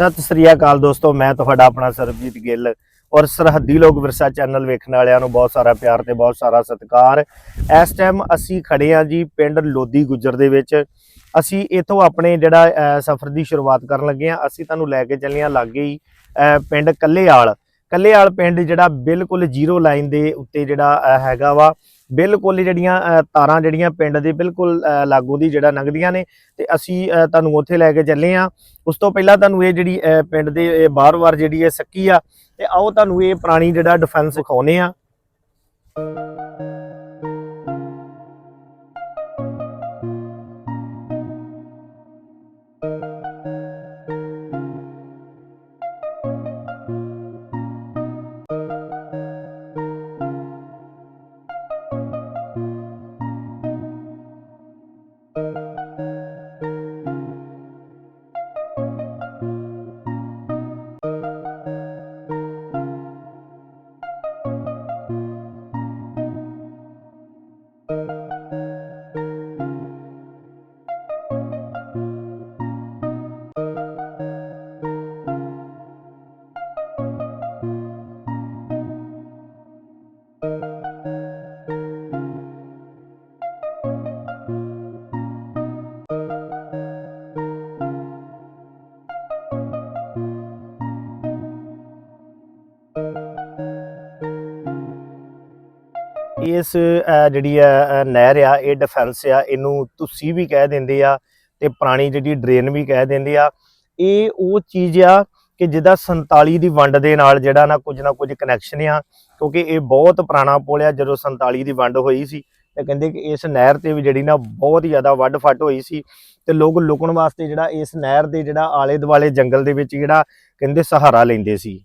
ਸਤਿ ਸ੍ਰੀ ਅਕਾਲ ਦੋਸਤੋ, ਮੈਂ ਤੁਹਾਡਾ ਆਪਣਾ ਸਰਬਜੀਤ ਗਿੱਲ ਔਰ ਸਰਹੱਦੀ ਲੋਕ ਵਿਰਸਾ ਚੈਨਲ ਵੇਖਣ ਵਾਲਿਆਂ ਨੂੰ ਬਹੁਤ ਸਾਰਾ ਪਿਆਰ ਤੇ ਬਹੁਤ ਸਾਰਾ ਸਤਿਕਾਰ। ਇਸ ਟਾਈਮ ਅਸੀਂ ਖੜੇ ਆ ਜੀ ਪਿੰਡ ਲੋਦੀ ਗੁੱਜਰ ਦੇ ਵਿੱਚ। ਅਸੀਂ ਇਥੋਂ ਆਪਣੇ ਜਿਹੜਾ ਸਫ਼ਰ ਦੀ ਸ਼ੁਰੂਆਤ ਕਰਨ ਲੱਗੇ ਆ ਅਸੀਂ ਤੁਹਾਨੂੰ ਲੈ ਕੇ ਚੱਲੇ ਆ ਲਾਗੇ ਹੀ ਪਿੰਡ ਕੱਲੇਆਲ। ਕੱਲੇਆਲ ਪਿੰਡ ਜਿਹੜਾ ਬਿਲਕੁਲ ਜ਼ੀਰੋ ਲਾਈਨ ਦੇ ਉੱਤੇ ਜਿਹੜਾ ਹੈਗਾ ਵਾ। ਬਿਲਕੁਲ ਜਿਹੜੀਆਂ ਤਾਰਾਂ ਜਿਹੜੀਆਂ ਪਿੰਡ ਦੇ ਬਿਲਕੁਲ ਲਾਗੂ ਦੀ ਜਿਹੜਾ ਲੰਘਦੀਆਂ ਨੇ ਤੇ ਅਸੀਂ ਤੁਹਾਨੂੰ ਉੱਥੇ ਲੈ ਕੇ ਚੱਲੇ ਆ ਉਸ ਤੋਂ ਪਹਿਲਾਂ ਤੁਹਾਨੂੰ ਇਹ ਜਿਹੜੀ ਪਿੰਡ ਦੇ, ਇਹ ਬਾਰ-ਬਾਰ ਜਿਹੜੀ ਇਹ ਸੱਕੀ ਆ, ਤੇ ਆਓ ਤੁਹਾਨੂੰ ਇਹ ਪੁਰਾਣੀ ਜਿਹੜਾ ਡਿਫੈਂਸ ਸਿਖਾਉਨੇ ਆ ਇਸ ਜਿਹੜੀ ਆ ਨਹਿਰ ਆ, ਇਹ ਡਿਫੈਂਸ ਆ, ਇਹਨੂੰ ਤੁਸੀਂ ਵੀ ਕਹਿ ਦਿੰਦੇ ਆ ਤੇ ਪੁਰਾਣੀ ਜਿਹੜੀ ਡਰੇਨ ਵੀ ਕਹਿ ਦਿੰਦੇ ਆ। ਇਹ ਉਹ ਚੀਜ਼ ਆ ਕਿ ਜਿਹਦਾ 47 ਦੀ ਵੰਡ ਦੇ ਨਾਲ ਜਿਹੜਾ ਨਾ ਕੁਝ ਨਾ ਕੁਝ ਕਨੈਕਸ਼ਨ ਆ, ਕਿਉਂਕਿ ਇਹ ਬਹੁਤ ਪੁਰਾਣਾ ਪੁਲ ਆ, ਜਦੋਂ 47 ਦੀ ਵੰਡ ਹੋਈ ਸੀ ਤੇ ਕਹਿੰਦੇ ਕਿ ਇਸ ਨਹਿਰ ਤੇ ਵੀ ਜਿਹੜੀ ਨਾ ਬਹੁਤ ਜ਼ਿਆਦਾ ਵੱਡ ਫੱਟ ਹੋਈ ਸੀ ਤੇ ਲੋਕ ਲੁਕਣ ਵਾਸਤੇ ਜਿਹੜਾ ਇਸ ਨਹਿਰ ਦੇ ਜਿਹੜਾ ਆਲੇ ਦੁਆਲੇ ਜੰਗਲ ਦੇ ਵਿੱਚ ਜਿਹੜਾ ਕਹਿੰਦੇ ਸਹਾਰਾ ਲੈਂਦੇ ਸੀ।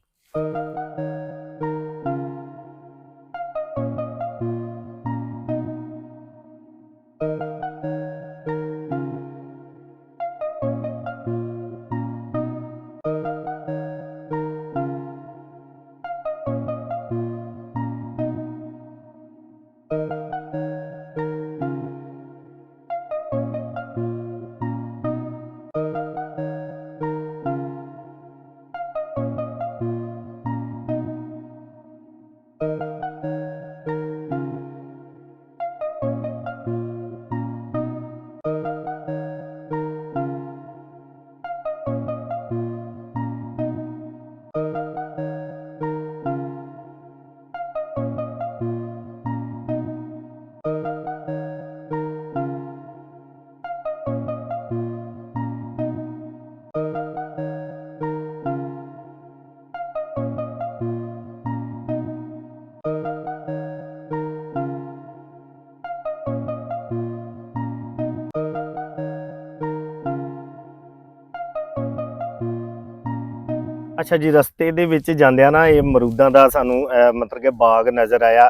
ਅੱਛਾ ਜੀ ਰਸਤੇ ਦੇ ਵਿੱਚ ਜਾਂਦਿਆਂ ਨਾ ਇਹ ਮਰੂਦਾਂ ਦਾ ਸਾਨੂੰ ਅਹ, ਮਤਲਬ ਕਿ ਬਾਗ ਨਜ਼ਰ ਆਇਆ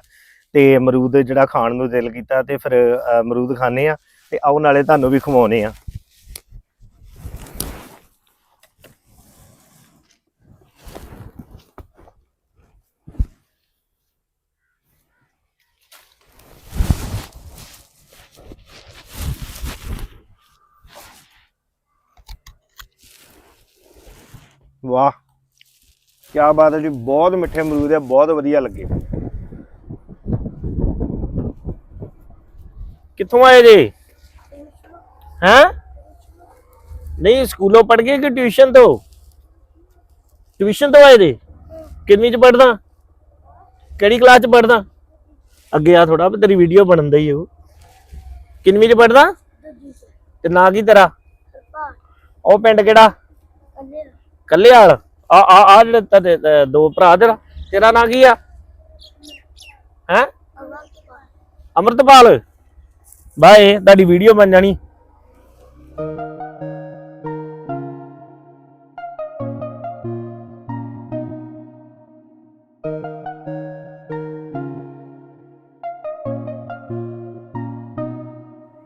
ਤੇ ਅਮਰੂਦ ਜਿਹੜਾ ਖਾਣ ਨੂੰ ਦਿਲ ਕੀਤਾ ਤੇ ਫਿਰ ਅਹ, ਅਮਰੂਦ ਖਾਣੇ ਆ ਤੇ ਆਓ ਨਾਲੇ ਤੁਹਾਨੂੰ ਵੀ ਖਵਾਉਣੇ ਆ ਵਾਹ। ਕੀ ਬਾਤ ਹੈ ਜੀ ਬਹੁਤ ਮਿੱਠੇ ਅਮਰੂਦ ਹੈ ਬਹੁਤ ਵਧੀਆ ਲੱਗੇ। ਕਿੱਥੋਂ ਆਏ ਜੀ? ਹੈਂ? ਨਹੀਂ ਸਕੂਲੋਂ ਪੜ ਗਏ ਕਿ ਟਿਊਸ਼ਨ ਤੋਂ? ਟਿਊਸ਼ਨ ਤੋਂ ਆਏ ਜੀ? ਕਿੰਨੀ ਚ ਪੜਦਾ ਕਿਹੜੀ ਕਲਾਸ ਚ ਪੜਦਾ ਅੱਗੇ ਆ ਥੋੜਾ ਤੇਰੀ ਵੀਡੀਓ ਬਣਨ ਹੀ ਉਹ। ਕਿੰਨਵੀਂ ਚ ਪੜਦਾ ਤੇ ਨਾਂ ਕੀ ਤੇਰਾ? ਉਹ ਪਿੰਡ ਕਿਹੜਾ? ਕੱਲੇ ਵਾਲ ਆ ਆ ਆ ਜਿਹੜੇ ਤੁਹਾਡੇ ਅਹ, ਦੋ ਭਰਾ ਤੇਰਾ ਤੇਰਾ ਨਾਂ ਕੀ ਆ? ਹੈ? ਅਮਰਤਪਾਲ। ਬਾਏ ਤੁਹਾਡੀ ਵੀਡੀਓ ਬਣ ਜਾਣੀ।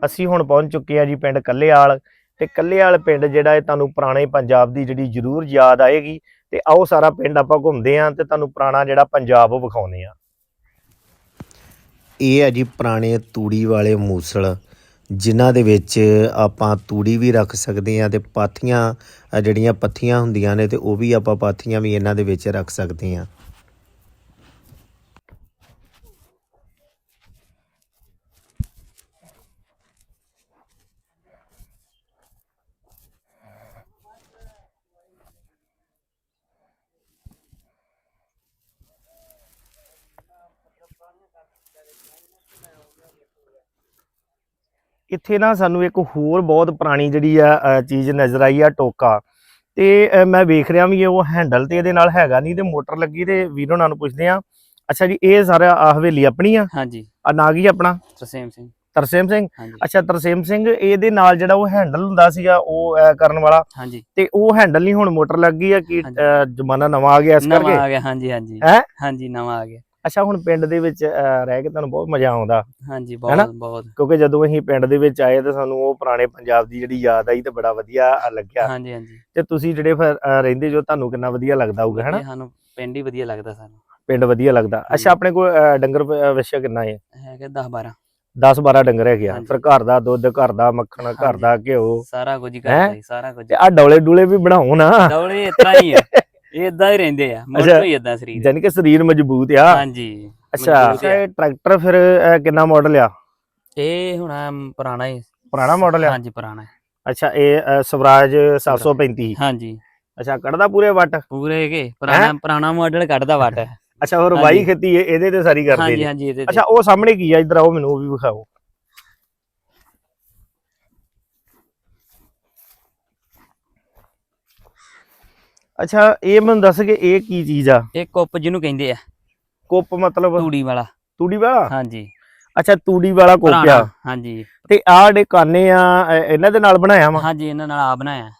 ਅਸੀਂ ਹੁਣ ਪਹੁੰਚ ਚੁੱਕੇ ਹਾਂ ਜੀ ਪਿੰਡ ਕੱਲੇਆਲ। ਤੇ ਕੱਲੇਆਲ ਪਿੰਡ ਜਿਹੜਾ ਹੈ ਤੁਹਾਨੂੰ ਪੁਰਾਣੇ ਪੰਜਾਬ ਦੀ ਜਿਹੜੀ ਜ਼ਰੂਰ ਯਾਦ ਆਏਗੀ ਤੇ ਆਓ ਸਾਰਾ ਪਿੰਡ ਆਪਾਂ ਘੁੰਮਦੇ ਆਂ ਤੇ ਤੁਹਾਨੂੰ ਪੁਰਾਣਾ ਜਿਹੜਾ ਪੰਜਾਬ ਉਹ ਵਿਖਾਉਂਦੇ ਆਂ ਇਹ ਹੈ ਜੀ ਪੁਰਾਣੇ ਤੂੜੀ ਵਾਲੇ ਮੂਸਲ, ਜਿਨ੍ਹਾਂ ਦੇ ਵਿੱਚ ਆਪਾਂ ਤੂੜੀ ਵੀ ਰੱਖ ਸਕਦੇ ਆ ਤੇ ਪਾਥੀਆਂ ਜਿਹੜੀਆਂ ਪੱਥੀਆਂ ਹੁੰਦੀਆਂ ਨੇ ਤੇ ਉਹ ਵੀ ਆਪਾਂ ਪਾਥੀਆਂ ਵੀ ਇਹਨਾਂ ਦੇ ਵਿੱਚ ਰੱਖ ਸਕਦੇ ਆ ਇੱਥੇ ਨਾ ਸਾਨੂੰ ਇੱਕ ਹੋਰ ਬਹੁਤ ਪੁਰਾਣੀ ਜਿਹੜੀ ਆ ਚੀਜ਼ ਨਜ਼ਰ ਆਈ ਆ ਟੋਕਾ। ਤੇ ਮੈਂ ਵੇਖ ਰਿਹਾ ਵੀ ਇਹ ਉਹ ਹੈਂਡਲ ਤੇ ਇਹਦੇ ਨਾਲ ਹੈਗਾ ਨਹੀਂ ਤੇ ਮੋਟਰ ਲੱਗੀ ਤੇ ਵੀਰ ਹੋਣਾ ਨੂੰ ਪੁੱਛਦੇ ਆ ਅੱਛਾ ਜੀ ਇਹ ਸਾਰਾ ਹਵੇਲੀ ਆਪਣੀ ਆ? ਹਾਂਜੀ। ਆ ਨਾ ਕੀ ਆਪਣਾ? ਤਰਸੇਮ ਸਿੰਘ। ਤਰਸੇਮ ਸਿੰਘ? ਅੱਛਾ ਤਰਸੇਮ ਸਿੰਘ ਇਹਦੇ ਨਾਲ ਜਿਹੜਾ ਉਹ ਹੈਂਡਲ ਹੁੰਦਾ ਸੀਗਾ ਉਹ ਕਰਨ ਵਾਲਾ? ਹਾਂਜੀ। ਤੇ ਉਹ ਹੈਂਡਲ ਨਹੀਂ ਹੁਣ ਮੋਟਰ ਲੱਗ ਗਈ ਆ ਕਿ ਜ਼ਮਾਨਾ ਨਵਾਂ ਆ ਗਿਆ ਇਸ ਨਵਾਂ ਕਰਕੇ? ਆ ਗਿਆ ਹਾਂਜੀ ਹਾਂਜੀ। ਹੈਂ? ਹਾਂਜੀ ਨਵਾਂ ਆ ਗਿਆ। ਅੱਛਾ ਹੁਣ ਪਿੰਡ ਦੇ ਵਿੱਚ ਰਹਿ ਕੇ ਤੁਹਾਨੂੰ ਬਹੁਤ ਮਜ਼ਾ ਆਉਂਦਾ। ਹਾਂਜੀ? ਬਹੁਤ ਬਹੁਤ। ਕਿਉਂਕਿ ਜਦੋਂ ਅਸੀਂ ਪਿੰਡ ਦੇ ਵਿੱਚ ਆਏ ਤਾਂ ਸਾਨੂੰ ਉਹ ਪੁਰਾਣੇ ਪੰਜਾਬ ਦੀ ਜਿਹੜੀ ਯਾਦ ਆਈ ਤੇ ਬੜਾ ਵਧੀਆ ਲੱਗਿਆ। ਹਾਂਜੀ ਹਾਂਜੀ। ਤੇ ਤੁਸੀਂ ਜਿਹੜੇ ਫਿਰ ਰਹਿੰਦੇ ਜੋ ਤੁਹਾਨੂੰ ਕਿੰਨਾ ਵਧੀਆ ਲੱਗਦਾ ਹੋਊਗਾ ਹੈਨਾ? ਸਾਨੂੰ ਪਿੰਡ ਹੀ ਵਧੀਆ ਲੱਗਦਾ ਸਾਨੂੰ। ਪਿੰਡ ਵਧੀਆ ਲੱਗਦਾ। ਅੱਛਾ ਆਪਣੇ ਕੋਲ ਡੰਗਰ ਵੱਛਾ ਕਿੰਨਾ ਹੈ? ਹੈਗੇ 10 12 10 12 ਡੰਗਰ ਹੈਗੇ ਆ। ਫਿਰ ਘਰ ਦਾ ਦੁੱਧ ਘਰ ਦਾ ਮੱਖਣ ਘਰ। ਦਾ ਘਿਓ। ਸਾਰਾ ਕੁਝ ਹੀ? ਕਰਦਾ ਸਾਰਾ ਕੁਝ। ਆ ਡੌਲੇ ਡੂਲੇ ਵੀ ਬਣਾਓ ਨਾ। ਇਤਰਾ ਹੀ ਹੈ ਇਹ ਇਦਾਂ ਹੀ ਰਹਿੰਦੇ ਆ। ਤੋਂ ਹੀ ਇਦਾਂ ਸਰੀਰ। ਜਾਨੀ ਕਿ ਸਰੀਰ ਮਜ਼ਬੂਤ ਆ? ਹਾਂਜੀ ਅੱਛਾ। ਇਹ ਟਰੈਕਟਰ ਫਿਰ ਕਿੰਨਾ ਮਾਡਲ ਆ? ਇਹ ਹੁਣ ਪੁਰਾਣਾ ਹੀ। ਪੁਰਾਣਾ ਮਾਡਲ ਆ? ਹਾਂਜੀ ਪੁਰਾਣਾ। ਅੱਛਾ ਇਹ ਸਵਰਾਜ 735 ਹਾਂਜੀ। ਅੱਛਾ ਕੱਢਦਾ ਪੂਰੇ ਵੱਟ? ਪੂਰੇ ਕੇ ਪੁਰਾਣਾ ਪੁਰਾਣਾ ਮਾਡਲ ਕੱਢਦਾ ਵਾਟ। ਅੱਛਾ ਹੋਰ। ਵਾਈ ਖੇਤੀ ਇਹ- ਇਹਦੇ ਤੇ ਸਾਰੀ ਕਰਦੇ ਹਾਂਜੀ ਹਾਂਜੀ ਇਹਦੇ ਤੇ। ਅੱਛਾ ਉਹ ਸਾਹਮਣੇ ਕੀ ਆ? ਇਧਰ ਆਓ ਮੈਨੂੰ ਉਹ ਵੀ ਵਿਖਾਓ। ਅੱਛਾ ਇਹ ਮੈਨੂੰ ਦੱਸ ਕਿ ਇਹ ਕੀ ਚੀਜ਼ ਆ? ਇਹ ਕੁੱਪ ਜਿਹਨੂੰ ਕਹਿੰਦੇ ਆ। ਕੁੱਪ ਮਤਲਬ ਤੂੜੀ ਵਾਲਾ। ਤੂੜੀ ਵਾਲਾ? ਹਾਂਜੀ। ਅੱਛਾ ਤੂੜੀ ਵਾਲਾ ਕੁੱਪ ਆ। ਹਾਂਜੀ। ਤੇ ਆਹ ਜਿਹੜੇ ਕਾਨੇ ਆ ਇਹ- ਇਹਨਾਂ ਦੇ ਨਾਲ ਬਣਾਇਆ ਵਾ? ਹਾਂਜੀ ਇਹਨਾਂ ਨਾਲ ਆ ਬਣਾਇਆ।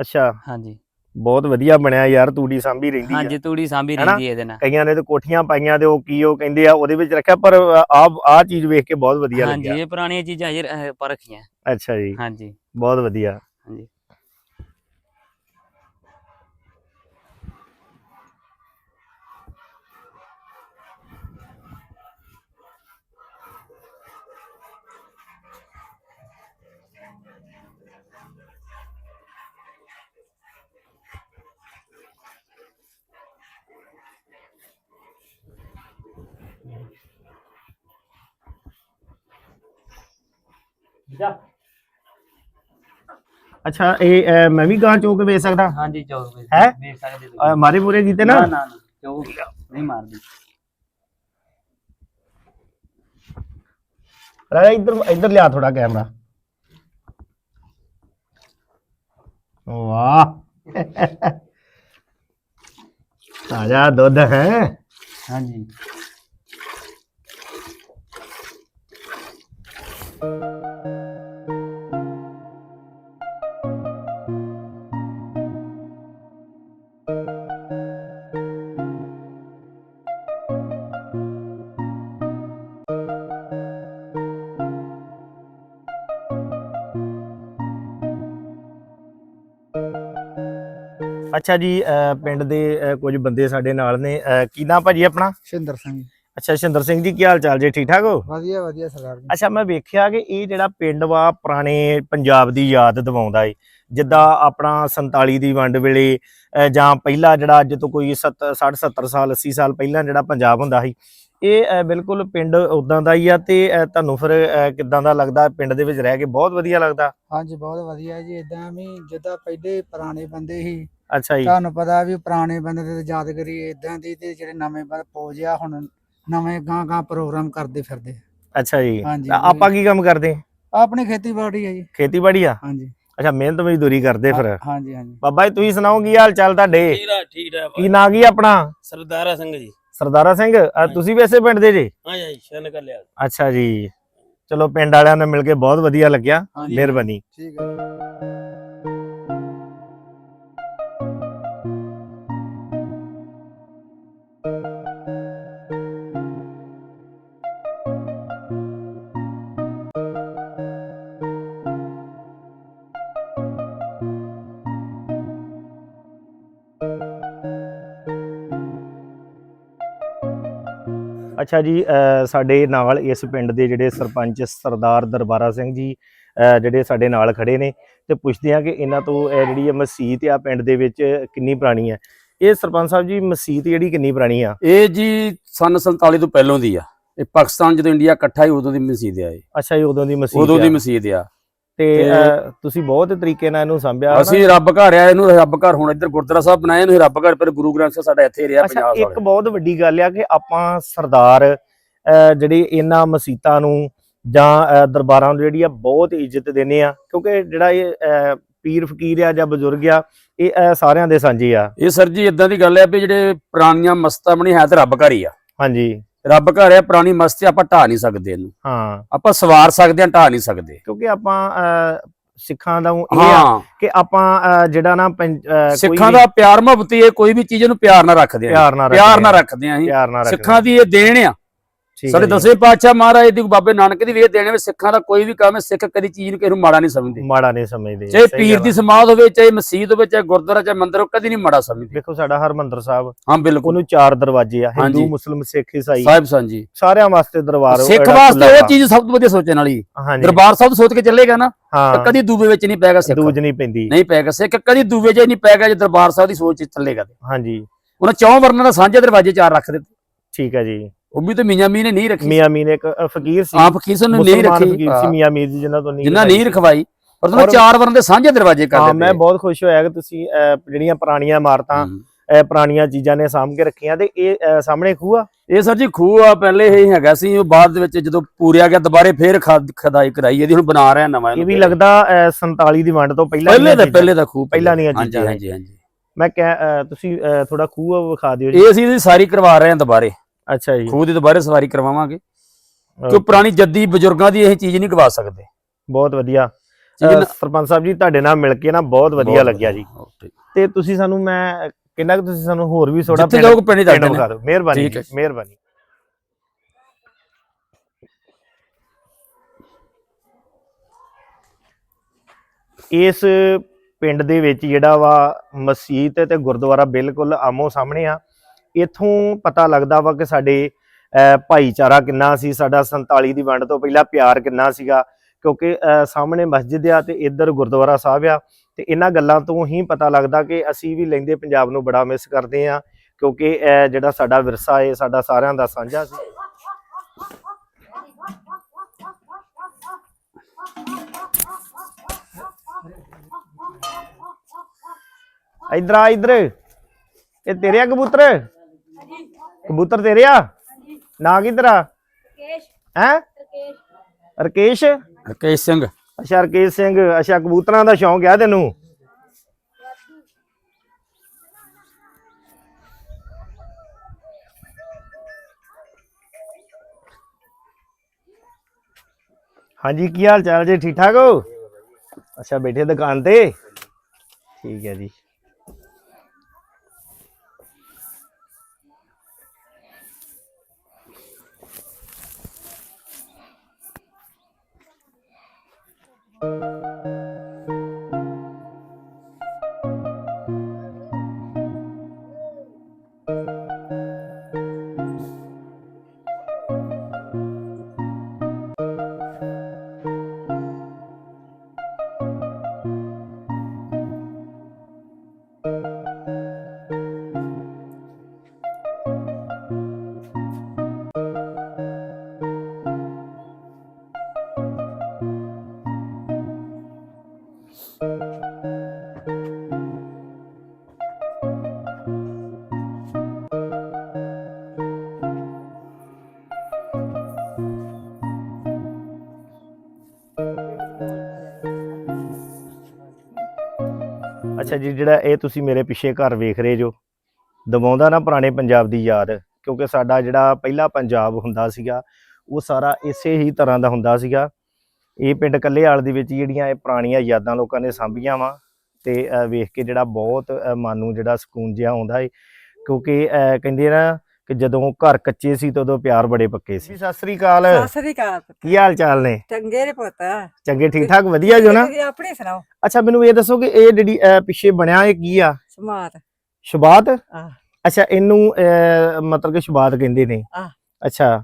ਅੱਛਾ। ਹਾਂਜੀ। ਬਹੁਤ ਵਧੀਆ ਬਣਿਆ ਯਾਰ ਤੂੜੀ ਸਾਂਭੀ ਰਹਿੰਦੀ ਆ। ਹਾਂਜੀ ਤੂੜੀ ਸਾਂਭੀ? ਰਹਿੰਦੀ ਹੈ ਇਹਦੇ ਨਾਲ। ਕਈਆਂ ਨੇ ਤੇ ਕੋਠੀਆਂ ਪਾਈਆਂ ਤੇ ਉਹ ਕੀ ਉਹ ਕਹਿੰਦੇ ਆ ਉਹਦੇ ਵਿੱਚ ਰੱਖਿਆ ਪਰ ਆ ਆ ਚੀਜ਼ ਵੇਖ ਕੇ ਬਹੁਤ ਵਧੀਆ ਹਾਂਜੀ ਲੱਗਿਆ। ਇਹ ਪੁਰਾਣੀਆਂ ਚੀਜ਼ਾਂ ਪਰ ਰੱਖੀਆਂ ਅੱਛਾ ਜੀ। ਹਾਂਜੀ। ਬਹੁਤ ਵਧੀਆ। ਹਾਂਜੀ। ਅੱਛਾ ਇਹ ਅ, ਮੈਂ ਵੀ ਗਾਂ ਚੋਕ ਵੇਚ ਸਕਦਾ ਹਾਂਜੀ ਚੌਕ ਵੇਚ ਹੈਂ? ਵੇਚ ਸਕਦੇ ਤੁਸੀਂ। ਅ, ਮਾਰੇ ਮੂਰੇ ਕੀਤੇ ਨਾ ਨਾ ਨਾ ਨਾ ਚੌਕ ਨਹੀਂ ਮਾਰਦੀ ਰਾਜਾ ਇੱਧਰ ਇੱਧਰ ਲਿਆ ਥੋੜਾ ਕੈਮਰਾ ਵਾਹ ਤਾਜ਼ਾ ਦੁੱਧ ਹੈ ਹਾਂਜੀ ਅੱਛਾ ਜੀ ਪਿੰਡ ਦੇ ਅ, ਕੁਝ ਬੰਦੇ ਸਾਡੇ ਨਾਲ ਨੇ। ਕੀ ਨਾਮ ਭਾਜੀ ਆਪਣਾ? ਸ਼ਿੰਦਰ ਸਿੰਘ। ਅੱਛਾ ਸ਼ਿੰਦਰ ਸਿੰਘ ਜੀ ਕੀ ਹਾਲ ਚਾਲ ਜੀ? ਠੀਕ ਠਾਕ ਹੋ? ਵਧੀਆ ਵਧੀਆ ਸਰਦਾਰ ਜੀ। ਅੱਛਾ ਮੈਂ ਵੇਖਿਆ ਕਿ ਇਹ ਜਿਹੜਾ ਪਿੰਡ ਵਾ ਪੁਰਾਣੇ ਪੰਜਾਬ ਦੀ ਯਾਦ ਦਿਵਾਉਂਦਾ ਏ। ਜਿੱਦਾਂ ਆਪਣਾ 47 ਦੀ ਵੰਡ ਵੇਲੇ ਅਹ ਜਾਂ ਪਹਿਲਾਂ ਜਿਹੜਾ ਅੱਜ ਤੋਂ ਕੋਈ 70 60 70 ਸਾਲ 80 ਸਾਲ ਪਹਿਲਾਂ ਜਿਹੜਾ ਪੰਜਾਬ ਹੁੰਦਾ ਸੀ ਇਹ ਅਹ ਬਿਲਕੁਲ ਪਿੰਡ ਉਦਾਂ ਦਾ ਹੀ ਆ ਤੇ ਅਹ ਤੁਹਾਨੂੰ ਫਿਰ ਅਹ ਕਿੱਦਾਂ ਦਾ ਲੱਗਦਾ? ਪਿੰਡ ਦੇ ਵਿੱਚ ਰਹਿ ਕੇ ਬਹੁਤ ਵਧੀਆ ਲੱਗਦਾ? ਹਾਂਜੀ ਬਹੁਤ ਵਧੀਆ ਜੀ। ਇਦਾਂ ਵੀ ਜਿੱਦਾਂ ਪਹਿਲੇ ਪੁਰਾਣੇ ਬੰਦੇ ਸੀ ਅੱਛਾ ਜੀ। ਤੁਹਾਨੂੰ ਪਤਾ ਵੀ ਪੁਰਾਣੇ ਬੰਦੇ ਤੇ ਯਾਦਗਰੀ ਇਦਾਂ ਦੀ ਤੇ ਜਿਹੜੇ ਨਵੇਂ ਬੰਦੇ ਪੋਜ ਆ ਹੁਣ ਨਵੇਂ ਗਾਂ ਗਾਂ ਪ੍ਰੋਗਰਾਮ ਕਰਦੇ ਫਿਰਦੇ ਅੱਛਾ ਜੀ। ਹਾਂਜੀ, ਤਾਂ ਆਪਾਂ ਕੀ ਕੰਮ ਕਰਦੇ? ਆਪਣੀ ਖੇਤੀਬਾੜੀ ਹੈ ਜੀ। ਖੇਤੀਬਾੜੀ ਆ? ਹਾਂਜੀ। ਅੱਛਾ ਮਿਹਨਤ ਮਜ਼ਦੂਰੀ ਕਰਦੇ ਫਿਰ। ਹਾਂਜੀ ਹਾਂਜੀ। ਬਾਬਾ ਜੀ ਤੁਸੀਂ ਸੁਣਾਓ ਕੀ ਹਾਲ ਚਾਲ ਤੁਹਾਡੇ? ਠੀਕ ਆ ਠੀਕ ਆ ਕੀ ਨਾਂ ਕੀ ਆਪਣਾ? ਸਰਦਾਰਾ ਸਿੰਘ ਜੀ। ਸਰਦਾਰਾ ਸਿੰਘ ਅਹ ਤੁਸੀਂ ਵੈਸੇ ਪਿੰਡ ਦੇ ਜੀ? ਹਾਂ ਜੀ ਸ਼ਨ ਕਰ ਲਿਆ ਅੱਛਾ ਜੀ। ਚਲੋ ਪਿੰਡ ਵਾਲਿਆਂ ਨਾਲ ਮਿਲ ਕੇ ਬਹੁਤ ਵਧੀਆ ਲੱਗਿਆ। ਹਾਂਜੀ। ਮਿਹਰਬਾਨੀ। ਠੀਕ ਹੈ ਅੱਛਾ ਜੀ ਸਾਡੇ ਨਾਲ ਇਸ ਪਿੰਡ ਦੇ ਜਿਹੜੇ ਸਰਪੰਚ ਸਰਦਾਰ ਦਰਬਾਰਾ ਸਿੰਘ ਜੀ ਜਿਹੜੇ ਸਾਡੇ ਨਾਲ ਖੜੇ ਨੇ ਤੇ ਪੁੱਛਦੇ ਆ ਕਿ ਇਹਨਾਂ ਤੋਂ ਇਹ ਜਿਹੜੀ ਇਹ ਮਸਜਿਦ ਆ ਪਿੰਡ ਦੇ ਵਿੱਚ ਕਿੰਨੀ ਪੁਰਾਣੀ ਹੈ? ਇਹ ਸਰਪੰਚ ਸਾਹਿਬ ਜੀ ਮਸਜਿਦ ਜਿਹੜੀ ਕਿੰਨੀ ਪੁਰਾਣੀ ਆ? ਇਹ ਜੀ ਸਨ 47 ਤੋਂ ਪਹਿਲੋਂ ਦੀ ਆ। ਇਹ ਪਾਕਿਸਤਾਨ ਜਦੋਂ ਇੰਡੀਆ ਇਕੱਠਾ ਹੀ ਉਦੋਂ ਦੀ ਮਸਜਿਦ ਆ ਇਹ। ਅੱਛਾ ਇਹ ਉਦੋਂ ਦੀ ਮਸਜਿਦ ਉਦੋਂ ਦੀ। ਮਸਜਿਦ ਆ। ਤੇ ਤੁਸੀਂ ਬਹੁਤ ਤਰੀਕੇ ਨਾਲ ਇਹਨੂੰ ਸੰਭਿਆ। ਅਸੀਂ ਰੱਬ ਘਰ ਆ ਇਹਨੂੰ ਰੱਬ ਘਰ ਹੁਣ ਇੱਧਰ ਗੁਰਦੁਆਰਾ ਸਾਹਿਬ ਬਣਾਇਆ ਇਹਨੂੰ ਰੱਬ ਘਰ ਪਰ ਗੁਰੂ ਗ੍ਰੰਥ ਸਾਹਿਬ ਸਾਡਾ ਇੱਥੇ ਰਿਹਾ ਅੱਛਾ 50 ਇੱਕ ਬਹੁਤ ਵੱਡੀ ਗੱਲ ਆ ਕਿ ਆਪਾਂ ਸਰਦਾਰ ਜਿਹੜੇ ਇਹਨਾਂ ਮਸੀਤਾਂ ਨੂੰ ਜਾਂ ਦਰਬਾਰਾਂ ਨੂੰ ਜਿਹੜੀ ਆ ਬਹੁਤ ਇੱਜ਼ਤ ਦਿੰਦੇ ਆ ਕਿਉਂਕਿ ਜਿਹੜਾ ਇਹ ਪੀਰ ਫਕੀਰ ਆ ਜਾਂ ਬਜ਼ੁਰਗ ਆ ਇਹ ਸਾਰਿਆਂ ਦੇ ਸਾਂਝੇ ਆ। ਇਹ ਸਰ ਜੀ ਇਦਾਂ ਦੀ ਗੱਲ ਹੈ ਵੀ ਜਿਹੜੇ ਪੁਰਾਣੀਆਂ ਮਸਤਾਂ ਬਣੀ ਹੈ ਤੇ ਰੱਬ ਘਰ ਹੀ ਆ। ਹਾਂਜੀ। ਰੱਬ ਘਰ ਹੈ ਪੁਰਾਣੀ ਮਸਤੀ ਆਪਾਂ ਢਾ ਨਹੀਂ ਸਕਦੇ ਇਹਨੂੰ। ਹਾਂ। ਆਪਾਂ ਸਵਾਰ ਸਕਦੇ ਹਾਂ ਢਾ ਨਹੀਂ ਸਕਦੇ। ਕਿਉਂਕਿ ਆਪਾਂ ਸਿੱਖਾਂ ਦਾ ਊਂ ਇਹ ਆ ਕਿ ਆਪਾਂ ਜਿਹੜਾ ਨਾ ਸਿੱਖਾਂ ਦਾ ਪਿਆਰ ਮੁਹੱਬਤ ਇਹ ਕੋਈ ਵੀ ਚੀਜ਼ ਨੂੰ ਪਿਆਰ ਨਾਲ ਰੱਖਦੇ ਆ ਪਿਆਰ ਨਾਲ ਰੱਖਦੇ ਆ, ਸਿੱਖਾਂ ਦੀ ਇਹ ਦੇਣ ਆ। ਸਾਡੇ। ਦਸਵੇਂ ਪਾਤਸ਼ਾਹ ਮਹਾਰਾਜ ਦੀ ਬਾਬੇ ਨਾਨਕ ਦੀ ਵੀ ਇਹ ਦੇਣ ਵੀ ਸਿੱਖਾਂ ਦਾ ਕੋਈ ਵੀ ਕੰਮ ਹੈ ਸਿੱਖ ਕਦੀ ਚੀਜ਼ ਨੂੰ ਕਿਸੇ ਨੂੰ ਮਾੜਾ ਨਹੀਂ ਸਮਝਦੇ। ਮਾੜਾ ਨਹੀਂ ਸਮਝਦੇ ਚਾਹੇ ਪੀਰ ਦੀ। ਸਮਾਧ ਹੋਵੇ ਚਾਹੇ ਮਸਜਿਦ ਹੋਵੇ ਚਾਹੇ ਗੁਰਦੁਆਰਾ ਚਾਹੇ ਮੰਦਿਰ ਕਦੀ ਨਹੀਂ ਮਾੜਾ ਸਮਝਦੇ। ਵੇਖੋ ਸਾਡਾ ਹਰਮੰਦਰ ਸਾਹਿਬ ਹਾਂ ਬਿਲਕੁਲ। ਉਹਨੂੰ ਚਾਰ ਦਰਵਾਜ਼ੇ ਆ ਹਿੰਦੂ ਹਾਂਜੀ। ਮੁਸਲਮ ਸਿੱਖ ਈਸਾਈ। ਸਾਹਿਬ ਸੰਜੀ ਸਾਰਿਆਂ ਵਾਸਤੇ ਦਰਬਾਰ ਸਿੱਖ ਵਾਸਤੇ ਉਹ। ਚੀਜ਼ ਸਭ ਤੋਂ ਵਧੀਆ ਸੋਚਣ ਵਾਲੀ। ਦਰਬਾਰ ਸਾਹਿਬ ਸੋਚ ਕੇ ਚੱਲੇਗਾ ਨਾ ਤਾਂ ਕਦੀ ਦੂਬੇ ਵਿੱਚ ਨਹੀਂ ਪੈਗਾ ਸਿੱਖ। ਦੂਜ ਨਹੀਂ ਪੈਂਦੀ। ਨਹੀਂ ਪੈਗਾ ਸਿੱਖ ਕਦੀ ਦੂਬੇ 'ਚ ਨਹੀਂ ਪੈਗਾ ਜੇ ਦਰਬਾਰ ਸਾਹਿਬ ਦੀ ਸੋਚ ਚੱਲੇਗਾ ਹਾਂਜੀ। ਉਹਨਾਂ ਚੌਂ ਵਰਨਾਂ ਦਾ ਸਾਂਝੇ ਦਰਵਾਜ਼ੇ ਚਾਰ ਰੱਖ ਦਿੱਤੇ। ਠੀਕ ਹੈ ਜੀ। ਉਹ ਵੀ ਤੇ ਮੀਆਂ ਮੀ ਨੇ ਨਹੀਂ ਰੱਖੀ। ਮੀਆਂ ਮੀਰ ਇੱਕ ਫਕੀਰ ਸੀ। ਆਪ ਕਿਸੇ ਨੂੰ ਨਹੀਂ ਰੱਖੀ। ਫਕੀਰ ਸੀ ਮੀਆਂ ਮੀਰ ਜੀ ਜਿਨ੍ਹਾਂ ਤੋਂ ਨਹੀਂ ਜਿੰਨਾ ਰਖਾਈ ਨਹੀਂ ਰਖਵਾਈ। ਪਰ ਔਰ- ਚਾਰ ਵਰਨਾਂ ਦੇ ਸਾਂਝੇ ਦਰਵਾਜ਼ੇ ਕਰ ਹਾਂ ਦਿੱਤੇ। ਮੈਂ ਬਹੁਤ ਖੁਸ਼ ਹੋਇਆ ਕਿ ਤੁਸੀਂ ਜਿਹੜੀਆਂ ਪੁਰਾਣੀਆਂ ਇਮਾਰਤਾਂ ਪੁਰਾਣੀਆਂ ਚੀਜ਼ਾਂ ਨੇ ਸਾਂਭ ਕੇ ਰੱਖੀਆਂ ਤੇ ਇਹ ਸਾਹਮਣੇ ਖੂਹ ਆ? ਇਹ ਸਰ ਜੀ ਖੂਹ ਆ ਪਹਿਲੇ ਇਹ ਹੈਗਾ ਸੀ ਉਹ ਬਾਅਦ ਦੇ ਵਿੱਚ ਜਦੋਂ ਪੂਰਿਆ ਗਿਆ ਦੁਬਾਰੇ ਫੇਰ ਖਦ- ਖਦਾਈ ਕਰਾਈ ਇਹਦੀ ਹੁਣ ਬਣਾ ਰਹੇ ਨਵਾਂ ਇਹ ਵੀ। ਲੱਗਦਾ ਅ, 47 ਦੀ ਵੰਡ ਤੋਂ ਪਹਿਲਾਂ ਪਹਿਲੇ ਦਾ। ਪਹਿਲੇ ਦਾ ਖੂਹ ਪਹਿਲਾਂ ਦੀਆਂ ਹਾਂਜੀ। ਹਾਂਜੀ ਹਾਂਜੀ। ਮੈਂ ਤੁਸੀਂ ਥੋੜਾ ਖੂਹ ਵਿਖਾ ਦਿਓ ਜੀ। ਇਹ ਅਸੀਂ ਸਾਰੀ ਕਰਵਾ ਰਹੇ ਹਾਂ ਦੁਬਾਰੇ। ਅੱਛਾ ਜੀ। ਖੂਹ ਦੀ ਦੁਬਾਰੇ ਸਵਾਰੀ ਕਰਵਾਵਾਂਗੇ। ਕਿਉਂ ਪੁਰਾਣੀ ਜੱਦੀ ਬਜ਼ੁਰਗਾਂ ਦੀ ਇਹ ਚੀਜ਼ ਨਹੀਂ ਗਵਾ ਸਕਦੇ? ਬਹੁਤ ਵਧੀਆ। ਨਾ? ਸਰਪੰਚ ਸਾਹਿਬ ਜੀ ਤੁਹਾਡੇ ਨਾਲ ਮਿਲ ਕੇ ਨਾ ਬਹੁਤ ਵਧੀਆ ਲੱਗਿਆ ਜੀ। ਤੇ ਤੁਸੀਂ ਸਾਨੂੰ ਮੈਂ ਕਿੰਨਾ ਕੁ ਤੁਸੀਂ ਸਾਨੂੰ ਹੋਰ ਵੀ ਥੋੜਾ ਜਿੱਥੇ ਲੋਕ ਪਿੰਡ ਵਿਖਾ ਦਿਓ। ਮਿਹਰਬਾਨੀ। ਮਿਹਰਬਾਨੀ। ਇਸ ਪਿੰਡ ਦੇ ਵਿੱਚ ਜਿਹੜਾ ਵਾ ਮਸਜਿਦ ਤੇ ਗੁਰਦੁਆਰਾ ਬਿਲਕੁਲ ਆਮੋ ਸਾਹਮਣੇ ਆ। ਇਥੋਂ ਪਤਾ ਲੱਗਦਾ ਵਾ ਕਿ ਸਾਡੇ ਅਹ, ਭਾਈਚਾਰਾ ਕਿੰਨਾ ਸੀ ਸਾਡਾ 47 ਦੀ ਵੰਡ ਤੋਂ ਪਹਿਲਾਂ ਪਿਆਰ ਕਿੰਨਾ ਸੀਗਾ ਕਿਉਂਕਿ ਅਹ, ਸਾਹਮਣੇ ਮਸਜਿਦ ਆ ਤੇ ਇੱਧਰ ਗੁਰਦੁਆਰਾ ਸਾਹਿਬ ਆ ਤੇ ਇਹਨਾਂ ਗੱਲਾਂ ਤੋਂ ਹੀ ਪਤਾ ਲੱਗਦਾ ਕਿ ਅਸੀਂ ਵੀ ਲੈਂਦੇ ਪੰਜਾਬ ਨੂੰ ਬੜਾ ਮਿਸ ਕਰਦੇ ਆ ਕਿਉਂਕਿ ਜਿਹੜਾ ਸਾਡਾ ਵਿਰਸਾ ਹੈ ਸਾਡਾ ਸਾਰਿਆਂ ਦਾ ਸਾਂਝਾ ਸੀ। ਇਧਰ ਆ ਇਧਰ। ਇਹ ਤੇਰੇ ਕਬੂਤਰ? ਕਬੂਤਰ ਤੇਰੇ ਆ? ਨਾ ਕਿਧਰ ਆ? ਹੈ? ਰਕੇਸ਼? ਰਕੇਸ਼ ਸਿੰਘ। ਅੱਛਾ ਰਕੇਸ਼ ਸਿੰਘ। ਅੱਛਾ ਕਬੂਤਰਾਂ ਦਾ ਸ਼ੌਂਕ ਆ ਤੈਨੂੰ? ਹਾਂਜੀ ਕੀ ਹਾਲ ਚਾਲ ਜੀ? ਠੀਕ ਠਾਕ ਹੋ? ਅੱਛਾ ਬੈਠੇ ਦੁਕਾਨ ਤੇ। ਠੀਕ ਹੈ ਜੀ। ਅੱਛਾ ਜੀ, ਜਿਹੜਾ ਇਹ ਤੁਸੀਂ ਮੇਰੇ ਪਿੱਛੇ ਘਰ ਵੇਖ ਰਹੇ ਜੋ, ਦਬਾਉਂਦਾ ਨਾ ਪੁਰਾਣੇ ਪੰਜਾਬ ਦੀ ਯਾਦ, ਕਿਉਂਕਿ ਸਾਡਾ ਜਿਹੜਾ ਪਹਿਲਾ ਪੰਜਾਬ ਹੁੰਦਾ ਸੀਗਾ, ਉਹ ਸਾਰਾ ਇਸੇ ਹੀ ਤਰ੍ਹਾਂ ਦਾ ਹੁੰਦਾ ਸੀਗਾ। ਇਹ ਪਿੰਡ ਕੱਲੇਆਲ ਦੇ ਵਿੱਚ ਜਿਹੜੀਆਂ ਇਹ ਪੁਰਾਣੀਆਂ ਯਾਦਾਂ ਲੋਕਾਂ ਨੇ ਸਾਂਭੀਆਂ ਵਾ, ਤੇ ਵੇਖ ਕੇ ਜਿਹੜਾ ਬਹੁਤ ਮਨ ਨੂੰ ਜਿਹੜਾ ਸਕੂਨ ਜਿਹਾ ਆਉਂਦਾ ਏ, ਕਿਉਂਕਿ ਕਹਿੰਦੇ ਨਾ ਕਿ ਜਦੋਂ ਘਰ ਕੱਚੇ ਸੀ ਤਾਂ ਉਦੋਂ ਪਿਆਰ ਬੜੇ ਪੱਕੇ ਸੀ। ਸਤਿ ਸ੍ਰੀ ਅਕਾਲ। ਸਤਿ ਸ੍ਰੀ ਅਕਾਲ ਕੀ ਹਾਲ ਚਾਲ ਨੇ? ਚੰਗੇ ਨੇ ਪੁੱਤ। ਚੰਗੇ ਠੀਕ ਠਾਕ ਵਧੀਆ ਜੋ ਨਾ ਆਪਣੀ ਸੁਣਾਓ? ਅੱਛਾ ਮੈਨੂੰ ਇਹ ਦੱਸੋ ਕਿ ਇਹ ਜਿਹੜੀ ਪਿੱਛੇ ਬਣਿਆ ਇਹ ਕੀ ਆ? ਸ਼ੁਬਾਤ ਆਹ। ਅੱਛਾ ਇਹਨੂੰ ਮਤਲਬ ਕਿ ਸ਼ੁਬਾਤ ਕਹਿੰਦੇ ਨੇ। ਅੱਛਾ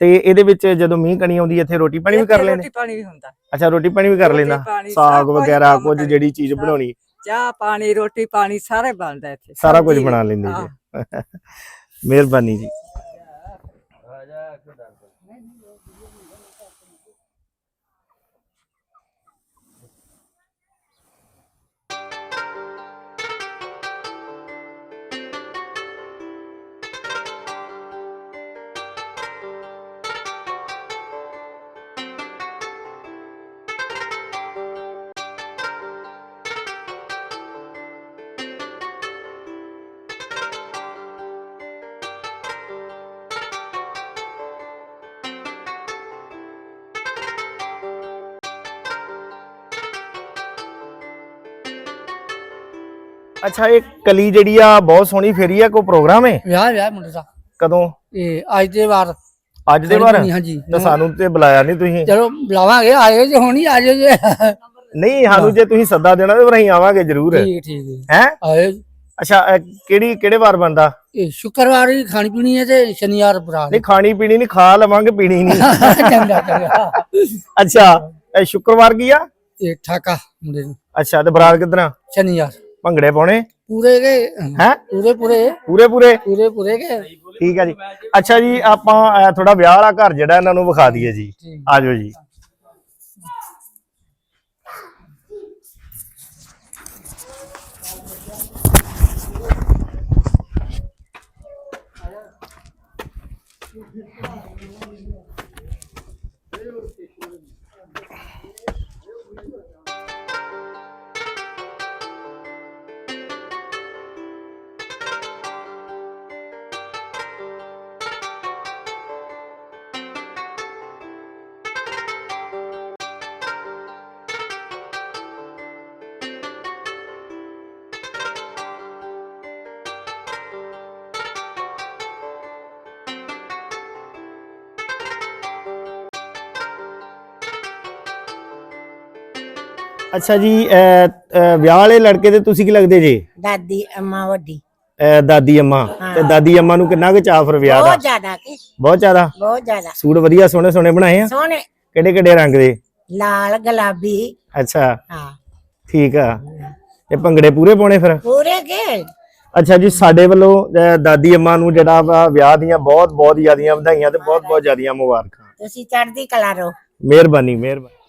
ਤੇ ਇਹਦੇ ਵਿੱਚ ਜਦੋਂ ਮੀਂਹ ਕਣੀ ਆਉਂਦੀ ਇੱਥੇ ਰੋਟੀ ਪਾਣੀ ਵੀ ਕਰ ਲੈਂਦੇ? ਰੋਟੀ ਪਾਣੀ ਵੀ ਹੁੰਦਾ। ਅੱਛਾ ਰੋਟੀ ਪਾਣੀ ਵੀ ਕਰ ਲੈਂਦਾ। ਪਾਣੀ, ਸਾਗ ਵਗੈਰਾ ਕੁਝ। ਜਿਹੜੀ ਚੀਜ਼। ਬਣਾਉਣੀ। ਚਾਹ ਪਾਣੀ ਰੋਟੀ ਪਾਣੀ ਸਾਰੇ ਬਣਦਾ ਇੱਥੇ। ਸਾਰਾ ਕੁਝ ਬਣਾ ਲੈਂਦੇ ਹਾਂ। ਜੀ ਮਿਹਰਬਾਨੀ ਜੀ। ਅੱਛਾ ਇਹ ਕਲੀ ਜਿਹੜੀ ਆ ਬਹੁਤ ਸੋਹਣੀ ਫੇਰੀ ਆ ਕੋਈ ਪ੍ਰੋਗਰਾਮ ਹੈ ਵਿਆਹ ਵਿਆਹ ਮੁੰਡੇ ਦਾ। ਕਦੋਂ? ਇਹ ਅੱਜ ਦੇ ਵਾਰ। ਅੱਜ ਦੇ ਬਾਰ ਹਾਂਜੀ ਤਾਂ ਸਾਨੂੰ ਤੇ ਬੁਲਾਇਆ ਨਹੀਂ ਤੁਸੀਂ। ਚਲੋ ਬੁਲਾਵਾਂਗੇ ਆਇਓ ਜੇ ਹੋਣੀ ਆ ਜਾਓ ਜੇ। ਨਹੀਂ ਸਾਨੂੰ ਜੇ ਤੁਸੀਂ ਸੱਦਾ ਦੇਣਾ ਤੇ ਅਸੀਂ ਆਵਾਂਗੇ ਜ਼ਰੂਰ। ਠੀਕ ਠੀਕ। ਹੈ? ਆਇਓ। ਅੱਛਾ ਕਿਹੜੀ ਕਿਹੜੇ ਵਾਰ ਬੰਦਾ ਇਹ ਸ਼ੁੱਕਰਵਾਰ ਹੀ ਖਾਣੀ ਪੀਣੀ ਹੈ ਤੇ ਸ਼ਨੀਵਾਰ ਬਰਾਤ ਨਹੀਂ ਖਾਣੀ ਪੀਣੀ ਨਹੀਂ ਖਾ ਲਵਾਂਗੇ ਪੀਣੀ ਨਹੀਂ। ਚੰਗਾ ਚੰਗਾ। ਅੱਛਾ ਇਹ ਸ਼ੁੱਕਰਵਾਰ ਕੀ ਆ? ਇਹ ਠਾਕਾ ਮੁੰਡੇ ਨੂੰ। ਅੱਛਾ ਤੇ ਬਰਾਤ ਕਿਦਣਾ ਸ਼ਨੀਵਾਰ। ਭੰਗੜੇ ਪਾਉਣੇ? ਪੂਰੇ ਕੇ ਹੈ? ਪੂਰੇ ਪੂਰੇ। ਪੂਰੇ ਪੂਰੇ? ਪੂਰੇ ਪੂਰੇ ਕੇ ਠੀਕ ਹੈ ਜੀ। ਅੱਛਾ ਜੀ ਆਪਾਂ ਥੋੜਾ ਵਿਆਹ ਵਾਲਾ ਘਰ ਜਿਹੜਾ ਇਹਨਾਂ ਨੂੰ ਵਿਖਾ ਦਈਏ ਜੀ। ਆਜੋ ਜੀ। ਅੱਛਾ ਜੀ ਅਹ, ਅਹ, ਵਿਆਹ ਵਾਲੇ ਲੜਕੇ ਤੇ ਤੁਸੀਂ ਕੀ ਲੱਗਦੇ ਜੀ? ਦਾਦੀ ਅੰਮਾ ਵੱਡੀ। ਅਹ, ਦਾਦੀ ਅੰਮਾ। ਤੇ ਦਾਦੀ ਅੰਮਾ ਨੂੰ ਕਿੰਨਾ ਕੁ ਚਾਅ ਫਿਰ ਵਿਆਹ ਦਾ? ਬਹੁਤ ਜ਼ਿਆਦਾ ਕਿ। ਬਹੁਤ ਜ਼ਿਆਦਾ? ਬਹੁਤ ਜ਼ਿਆਦਾ। ਸੂਟ ਵਧੀਆ ਸੋਹਣੇ ਸੋਹਣੇ ਬਣਾਏ ਆ? ਸੋਹਣੇ। ਕਿਹੜੇ ਕਿਹੜੇ ਰੰਗ ਦੇ? ਲਾਲ ਗੁਲਾਬੀ। ਅੱਛਾ। ਹਾਂ। ਠੀਕ ਆ। ਇਹ ਭੰਗੜੇ ਪੂਰੇ ਪਾਉਣੇ ਫਿਰ? ਪੂਰੇ ਕੇ? ਅੱਛਾ ਜੀ ਸਾਡੇ ਵੱਲੋਂ ਅਹ, ਦਾਦੀ ਅੰਮਾ ਨੂੰ ਜਿਹੜਾ ਵਾ ਵਿਆਹ ਦੀਆਂ ਬਹੁਤ ਬਹੁਤ ਜ਼ਿਆਦੀਆਂ ਵਧਾਈਆਂ ਤੇ ਬਹੁਤ ਬਹੁਤ ਜ਼ਿਆਦੀਆਂ ਮੁਬਾਰਕਾਂ। ਤੁਸੀਂ ਚੜ੍ਹਦੀ ਕਲਾ ਰਹੋ। ਮਿਹਰਬਾਨੀ ਮਿਹਰਬਾਨੀ।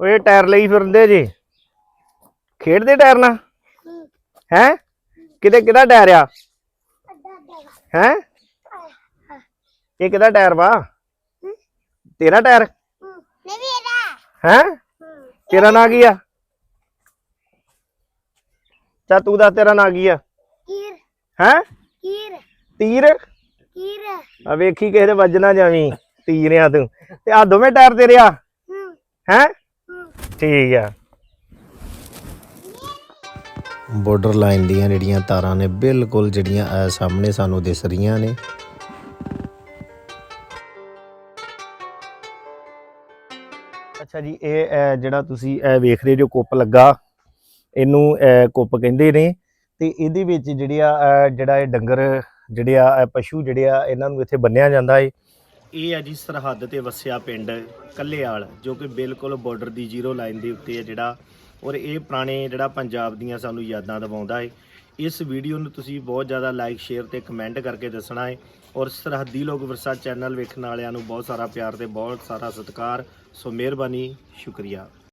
ਓਏ ਟਾਇਰ ਲਈ ਫਿਰਦੇ ਜੀ। ਖੇਡਦੇ ਟਾਇਰ ਨਾਲ? ਹੈ? ਕਿਤੇ ਕਿਹਦਾ ਟਾਇਰ ਆ? ਹੈ? ਇਹ ਕਿਹਦਾ ਟਾਇਰ ਵਾ? ਤੇਰਾ ਟਾਇਰ? ਹੈ? ਤੇਰਾ ਨਾਂ ਕੀ ਆ? ਚਾ ਤੂੰ ਦੱਸ ਤੇਰਾ ਨਾਂ ਕੀ ਆ? ਕੀਰ ਹੈ? ਕੀਰ ਤੀਰ? ਕੀਰ ਆ ਵੇਖੀ ਕਿਸੇ ਦੇ ਵੱਜ ਨਾ ਜਾਵੀਂ। ਤੀਰਿਆ ਤੂੰ। ਤੇ ਆ ਦੋਵੇਂ ਟਾਇਰ ਤੇਰੇ ਆ? ਹੈ? ਠੀਕ ਆ। ਬਾਰਡਰ ਲਾਈਨ ਦੀਆਂ ਜਿਹੜੀਆਂ ਤਾਰਾਂ ਨੇ ਬਿਲਕੁਲ ਜਿਹੜੀਆਂ ਇਹ ਸਾਹਮਣੇ ਸਾਨੂੰ ਦਿਸ ਰਹੀਆਂ ਨੇ। ਅੱਛਾ ਜੀ ਇਹ ਅਹ, ਜਿਹੜਾ ਤੁਸੀਂ ਇਹ ਵੇਖ ਰਹੇ ਜੋ ਕੁੱਪ ਲੱਗਾ ਇਹਨੂੰ ਅਹ, ਕੁੱਪ ਕਹਿੰਦੇ ਨੇ। ਤੇ ਇਹਦੇ ਵਿੱਚ ਜਿਹੜਿਆ ਅਹ, ਜਿਹੜਾ ਇਹ ਡੰਗਰ ਜਿਹੜੇ ਆ ਪਸ਼ੂ ਜਿਹੜੇ ਆ ਇਹਨਾਂ ਨੂੰ ਇੱਥੇ ਬੰਨਿਆ ਜਾਂਦਾ ਏ। ਇਹ ਹੈ ਜੀ ਸਰਹੱਦ ਤੇ ਵਸਿਆ ਪਿੰਡ ਕੱਲੇਆਲ, ਜੋ ਕਿ ਬਿਲਕੁਲ ਬਾਰਡਰ ਦੀ ਜ਼ੀਰੋ ਲਾਈਨ ਦੇ ਉੱਤੇ ਹੈ ਜਿਹੜਾ, ਔਰ ਇਹ ਪੁਰਾਣੇ ਜਿਹੜਾ ਪੰਜਾਬ ਦੀਆਂ ਸਾਨੂੰ ਯਾਦਾਂ ਦਿਵਾਉਂਦਾ ਹੈ। ਇਸ ਵੀਡੀਓ ਨੂੰ ਤੁਸੀਂ ਬਹੁਤ ਜ਼ਿਆਦਾ ਲਾਈਕ ਸ਼ੇਅਰ ਤੇ ਕਮੈਂਟ ਕਰਕੇ ਦੱਸਣਾ ਹੈ। ਔਰ ਸਰਹੱਦੀ ਲੋਕ ਵਿਰਸਾ ਚੈਨਲ ਵੇਖਣ ਵਾਲਿਆਂ ਨੂੰ ਬਹੁਤ ਸਾਰਾ ਪਿਆਰ ਤੇ ਬਹੁਤ ਸਾਰਾ ਸਤਿਕਾਰ। ਸੋ ਮਿਹਰਬਾਨੀ, ਸ਼ੁਕਰੀਆ।